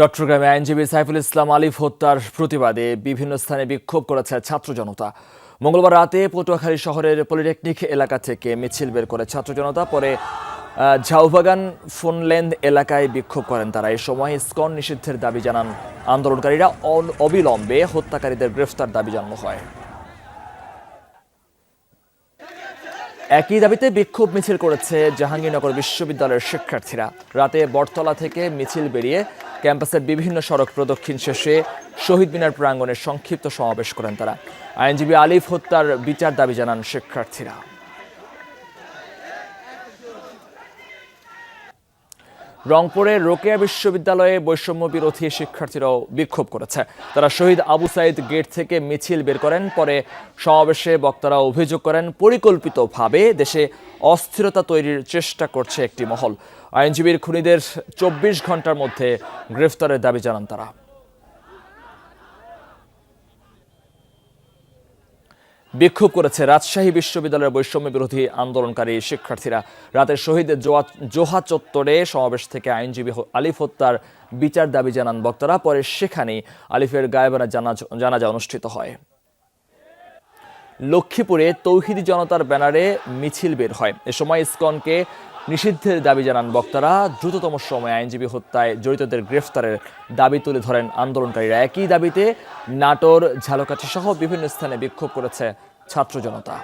চট্টগ্রামে আইনজীবী সাইফুল ইসলাম আলিফ হত্যার প্রতিবাদে বিভিন্ন স্থানে বিক্ষোভ করেছে ছাত্র জনতা মঙ্গলবার রাতে পটুয়াখালী শহরের পলিটেকনিক এলাকা থেকে মিছিল বের করে ছাত্র জনতা পরে ঝাউবাগান ফোনলেন এলাকায় বিক্ষোভ করেন তারা। এই সময় স্কন নিষিদ্ধের দাবি জানান আন্দোলনকারীরা। অবিলম্বে হত্যাকারীদের গ্রেফতার দাবি জানানো হয়। একই দাবিতে বিক্ষোভ মিছিল করেছে জাহাঙ্গীরনগর বিশ্ববিদ্যালয়ের শিক্ষার্থীরা। রাতে বটতলা থেকে মিছিল বেরিয়ে ক্যাম্পাসের বিভিন্ন সড়ক প্রদক্ষিণ শেষে শহীদ মিনার প্রাঙ্গণে সংক্ষিপ্ত সমাবেশ করেন তারা। আইনজীবী আলিফ হত্যার বিচার দাবি জানান শিক্ষার্থীরা। রংপুরে রোকেয়া বিশ্ববিদ্যালয়ে বৈষম্য বিরোধী শিক্ষার্থীরাও বিক্ষোভ করেছে। তারা শহীদ আবু সাইদ গেট থেকে মিছিল বের করেন, পরে সমাবেশে বক্তারা অভিযোগ করেন, পরিকল্পিতভাবে দেশে অস্থিরতা তৈরির চেষ্টা করছে একটি মহল। আইনজীবীর খুনিদের চব্বিশ ঘণ্টার মধ্যে গ্রেফতারের দাবি জানান তারা। বিক্ষোভ করেছে রাজশাহী বিশ্ববিদ্যালয়ের বৈষম্য বিরোধী আন্দোলনকারী শিক্ষার্থীরা। রাতে শহীদের জোহা চত্বরে সমাবেশ থেকে আইনজীবী আলিফ হত্যার বিচার দাবি জানান বক্তারা। পরে সেখানেই আলিফের গায়েবানা জানাজা অনুষ্ঠিত হয়। লক্ষ্মীপুরে তৌহিদি জনতার ব্যানারে মিছিল বের হয়। এ সময় ইসকনকে নিষিদ্ধের দাবি জানান বক্তারা। দ্রুততম সময়ে আইনজীবী হত্যায় জড়িতদের গ্রেফতারের দাবি তুলে ধরেন আন্দোলনকারীরা। একই দাবিতে নাটোর ঝালকাঠি সহ বিভিন্ন স্থানে বিক্ষোভ করেছে ছাত্র জনতা।